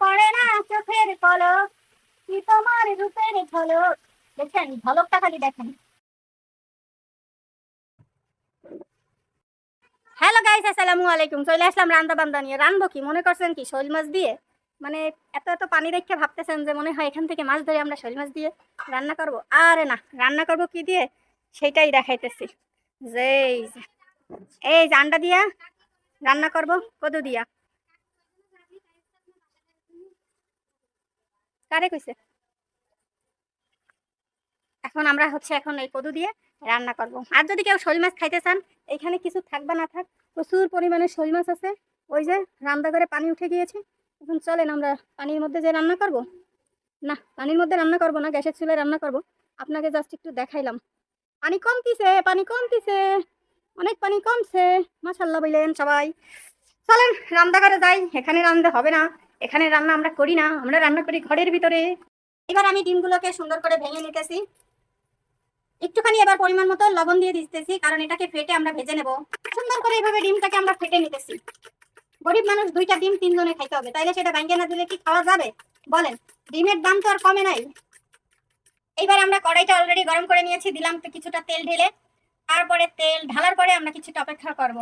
পড়ে না চোখের পলক কি তোমার রূপের ঝলক? দেখছেন ঝলকটা খালি দেখেন। হ্যালো গাইস আসসালামু আলাইকুম। চলে আসলাম রান্দা বান্দা নিয়ে। রানবো কি? মনে করছেন কি শৈল মাছ দিয়ে? মানে এত এত পানি দেখে ভাবতেছেন যে মনে হয় এখান থেকে মাছ ধরে আমরা শৈল মাছ দিয়ে রান্না করব। আরে না, রান্না করব কি দিয়ে? সেটাই দেখাইতেছি। যে এই যে আন্ডা দিয়া রান্না করব, কদু দিয়া। কারে কইছে? এখন আমরা হচ্ছে এখন এই কদু দিয়ে রান্না করব। আর যদি কেউ শোল মাছ খাইতে চান, এখানে কিছু থাকবা না থাক, প্রচুর পরিমাণে শোল মাছ আছে। ওই যে রান্না করে পানি উঠে গিয়েছে। এখন চলেন আমরা পানির মধ্যে যে রান্না করব। না, পানির মধ্যে রান্না করব না, গ্যাসের চুলায় রান্না করব। আপনাকে জাস্ট একটু দেখাইলাম। পানি কমতিছে পানি কমতিছে, অনেক পানি কমছে। মাশাল্লাহ বললেন সবাই। চলেন রান্না করে যাই। এখানে রান্না হবে না। এখানে রান্না আমরা করি না, আমরা রান্না করি ঘরের ভিতরে। এবার আমি ডিমগুলোকে সুন্দর করে ভেঙে নিতেছি। একটুখানি এবার পরিমাণ মতো লবণ দিয়ে দিতেছি, কারণ এটাকে ফেটে আমরা ভেজে নেব। সুন্দর করে এইভাবে ডিমটাকে আমরা ফেটে নিতেছি। গরিব মানুষ দুইটা ডিম তিনজনে খাইতে হবে, তাইলে সেটা ব্যাংকে না দিলে কি খাওয়া যাবে? বলেন, ডিমের দাম তো আর কমে নাই। এইবার আমরা কড়াইটা অলরেডি গরম করে নিয়েছি, দিলাম তো কিছুটা তেল ঢেলে। তারপরে তেল ঢালার পরে আমরা কিছুটা অপেক্ষা করব।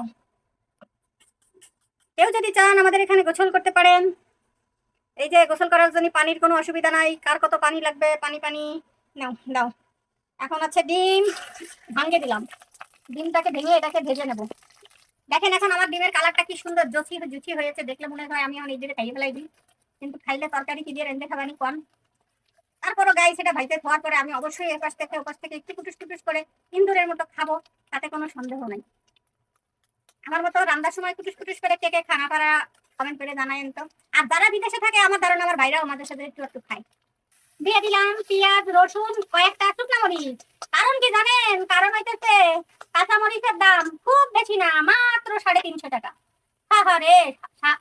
কেউ যদি চান আমাদের এখানে গোছল করতে পারেন। এই যে গোসল করার জন্য পানির কোনো অসুবিধা নাই। কার কত পানি লাগবে? পানি পানি। নাও, দাও। এখন আছে ডিম। ভাঙ্গে দিলাম। ডিমটাকে ভেঙে এটাকে ভেজে নেব। দেখেন এখন আমার ডিমের কালারটা কি সুন্দর। জচি জুচি হয়েছে। দেখলে মনে হয় আমি এখন এই দিকে খাইয়ে ফেলাই দিই। কিন্তু খাইলে তরকারি কি দিয়ে রেঁধে খাবানি কম? তারপরও গাই সেটা ভাইতে খাওয়ার পরে আমি অবশ্যই এপাশ থেকে ওপাশ থেকে একটু কুটুস কুটুস করে ইন্দুরের মতো খাব। তাতে কোনো সন্দেহ নেই। আমার মতো রান্নার সময় কুটুস কুটুস করে কে কে খানা পারা কমেন্ট করে জানায়েন তো। আর যারা বিদেশে থাকে, আমার ধারণা আমার ভাইরাও আমাদের সাথে একটু একটু খায়। দিয়ে দিলাম পেঁয়াজ, রসুন, কয়েকটা শুকনা মরিচ। কারণ কি জানেন? কারণ হইতেছে কাঁচা মরিচের দাম খুব বেশি না, মাত্র সাড়ে তিনশো টাকা।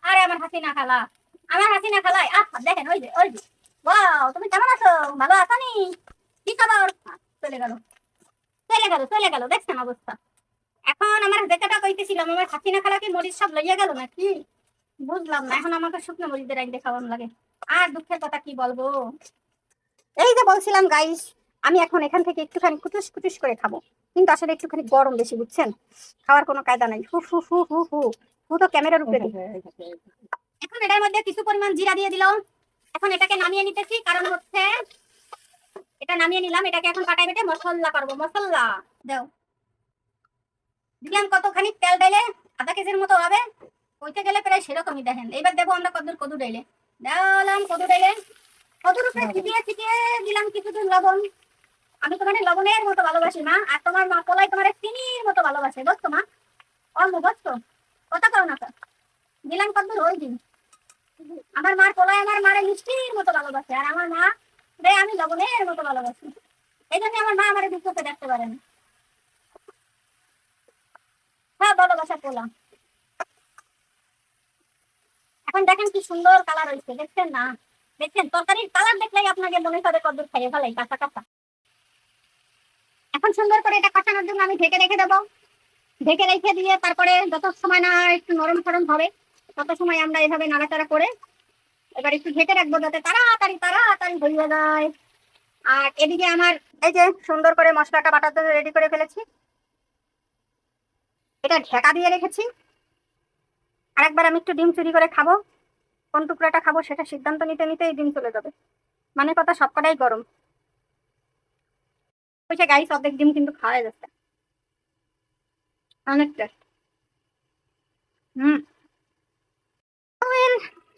আরে আমার হাসিনা খালা। আমার খালাই। দেখেন, ওই যে ওই যে। তুমি কেমন আছো? ভালো আছো নি? কি খবর? চলে গেল। চলে গেল চলে গেল। দেখছেন অবস্থা। এখন আমার যেটা কইতেছিলাম, আমার হাসিনা খালা কি মরিচ সব লইয়া গেল নাকি? বুঝলাম না, এখন আমাকে শুকনো মরিচদের আইন খাওয়ানো লাগে। আর দুঃখের কথা কি বলব? এই যে বলছিলাম গাইস আমি এখন এখান থেকে একটুখানি কুটুস কুটুস করে খাব। কিন্তু আসলে একটুখানি গরম বেশি, বুঝছেন? খাওয়ার কোনো কায়দা নাই। হু হু হু হু হু। হু তো ক্যামেরার উপরে। এখন এটার মধ্যে কিছু পরিমাণ জিরা দিয়ে দিলাম। এখন এটাকে নামিয়ে নিতেছি, কারণ হচ্ছে এটা নামিয়ে নিলাম, এটাকে এখন কাটাই বেটে মশলা করব। মশলা, দাও। দিলাম কতখানি তেল ডাইলে আধা কেজির মতো হবে। কইতে গেলে প্রায় সেরকমই দেখেন। এবার দেবো আমরা কদুর কদু ডাইলে। দিলাম কদু ডাইলে। কদুর উপরে ছিটিয়ে ছিটিয়ে দিলাম কিছুদিন লবণ। আমি তোমার লবণের মতো ভালোবাসি, মা। আর তোমার মা পোলাই তোমার চিনির মতো ভালোবাসে। বুঝতো মা? অল্প বুঝতো কথা কও না দিলাম কদুর ওই দিন। আমার মার পোলাই আমার মারে মিষ্টির মতো ভালোবাসে। আর আমার মা, রে, আমি লবণের মতো ভালোবাসি। এই জন্য আমার মা আমার দুঃখকে দেখতে পারে না। হ্যাঁ ভালোবাসা পোলা। এখন দেখেন কি সুন্দর কালার হয়েছে, দেখছেন না? দেখছেন, তরকারির কালার দেখলেই আপনাকে মনে করে কদ্দুর খাইয়ে ফেলাই কাঁচা কাঁচা। এখন সুন্দর করে এটা কাঁচানোর জন্য আমি ঢেকে রেখে দেবো। ঢেকে রেখে দিয়ে তারপরে যত সময় না একটু নরম ফরম হবে, তত সময় আমরা এভাবে নাড়াচাড়া করে এবার একটু ঢেকে রাখব যাতে তাড়াতাড়ি তাড়াতাড়ি হয়ে যায়। আর এদিকে আমার এই যে সুন্দর করে মশলাটা বাটার জন্য রেডি করে ফেলেছি। এটা ঢেকা দিয়ে রেখেছি। আরেকবার আমি একটু ডিম চুরি করে খাব। কোন টুকরাটা খাব সেটা সিদ্ধান্ত নিতে নিতেই ডিম চলে যাবে। মানে কথা সবকটাই গরম। ওইটা গাইস অর্ধেক ডিম কিন্তু খাওয়া যাচ্ছে। অনেকটা। হুম।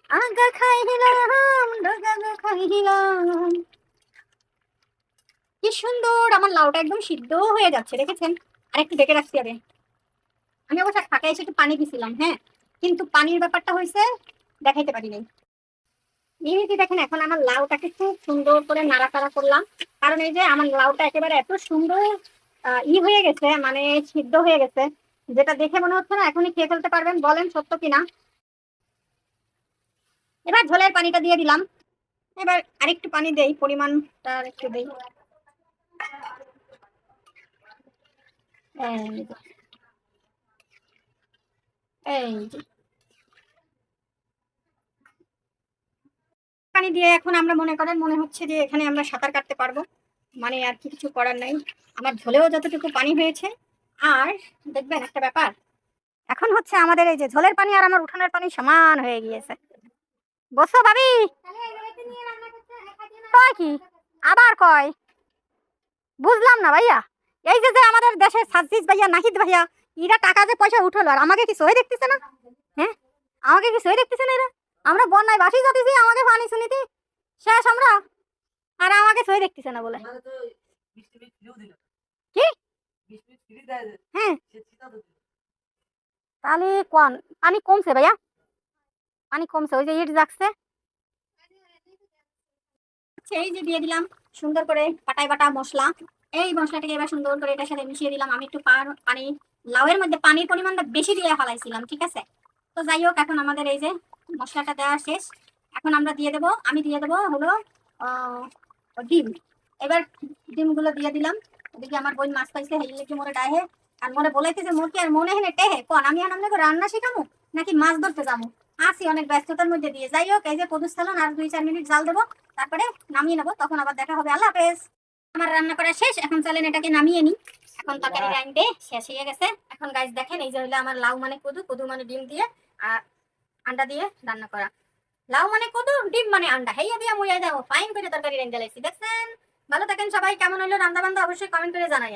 আগা খাইলাম, ডগা কি সুন্দর, আমার লাউটা একদম সিদ্ধ হয়ে যাচ্ছে, দেখেছেন? আর একটু ডেকে রাখছি আরে আমি অবশ্য ফাঁকা এসে একটু পানি দিছিলাম হ্যাঁ? কিন্তু পানির ব্যাপারটা হয়েছে, দেখাইতে পারি নাই এমনিতে দেখেন, এখন আমার লাউটাকে খুব সুন্দর করে নাড়াচাড়া করলাম। কারণ এই যে আমার লাউটা একেবারে এত সুন্দর ই হয়ে গেছে মানে সিদ্ধ হয়ে গেছে, যেটা দেখে মনে হচ্ছে না এখনই খেয়ে ফেলতে পারবেন, বলেন সত্য কিনা। এবার ঝোলের পানিটা দিয়ে দিলাম। এবার আরেকটু পানি দেই, পরিমাণটা একটু দেই। এই। পানি দিয়ে এখন আমরা মনে করেন মনে হচ্ছে যে এখানে আমরা সাঁতার কাটতে পারব। মানে আর কি কিছু করার নাই। আমার ঝোলেও যতটুকু পানি হয়েছে। আর দেখবেন একটা ব্যাপার এখন হচ্ছে আমাদের এই যে ঝোলের পানি আর আমার উঠানের পানি সমান হয়ে গিয়েছে। বসো ভাবি। কয় কি? আবার কয়? বুঝলাম না ভাইয়া। এই যে যে আমাদের দেশের সাজিদ ভাইয়া নাহিদ ভাইয়া এরা টাকা যে পয়সা উঠল আর আমাকে কি সহি দেখতেছে না? হ্যাঁ? আমাকে কি সহি দেখতেছে না এরা? আমরা বন্যায় বাসি যাতেছি আমাকে পানি শুনিতি। শেষ আমরা। আর আমাকে সহি দেখতেছে না বলে। কি? হ্যাঁ। তাহলে কোন পানি কমছে ভাইয়া? পানি কমছে ওই যে ইট আচ্ছা, এই যে দিয়ে দিলাম সুন্দর করে পাটাই বাটা মশলা। এই মশলাটাকে এবার সুন্দর করে এটার সাথে মিশিয়ে দিলাম। আমি একটু পার- পানি লাউয়ের মধ্যে পানির পরিমাণটা বেশি দিয়ে ফেলাইছিলাম, ঠিক আছে? তো যাই হোক, এখন আমাদের এই যে মশলাটা দেওয়া শেষ। এখন আমরা দিয়ে দেবো, আমি দিয়ে দেবো হলো ডিম। এবার ডিমগুলো দিয়ে দিলাম। এদিকে আমার বোন মাছ পাইছে, হেই লেগে মোরে ডাহে। আর মনে বলাইতেছে মোর কি আর মনে হেনে টেহে? কোন, আমি আর আপনাকে রান্না শিখামু? নাকি মাছ ধরতে যাব আসি অনেক ব্যস্ততার মধ্যে দিয়ে। যাই হোক, এই যে পদুস্থলন আর দুই চার মিনিট জাল দেবো। তারপরে নামিয়ে নেব। তখন আবার দেখা হবে। আল্লাহ হাফেজ। আমার রান্না করা শেষ। এখন চলেন এটাকে নামিয়ে নি এখন তরকারি রাইন্দে শেষ হয়ে গেছে। এখন গাছ দেখেন এই যে হলো আমার লাউ মানে কদু কদু মানে ডিম দিয়ে আর আন্ডা দিয়ে রান্না করা। লাউ মানে কদু ডিম মানে আন্ডা। হেইয়া দিয়া মুইয়া দেবো ফাইন করে তরকারি লাইছি। দেখছেন? ভালো থাকেন সবাই কেমন হলো রান্না বান্ধা অবশ্যই কমেন্ট করে জানাইয়েন।